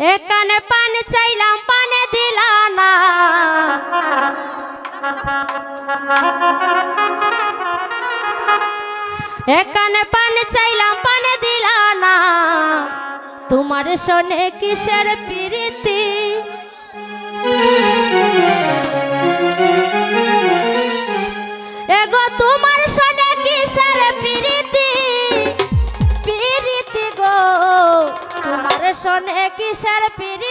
এখানে পানি চাইলাম, পানি দিলা না। এখানে পানি চাইলাম, পানি দিলা না। তোমার শোনে কিসের প্রীতি? তোমার শোনে কিসের প্রীতি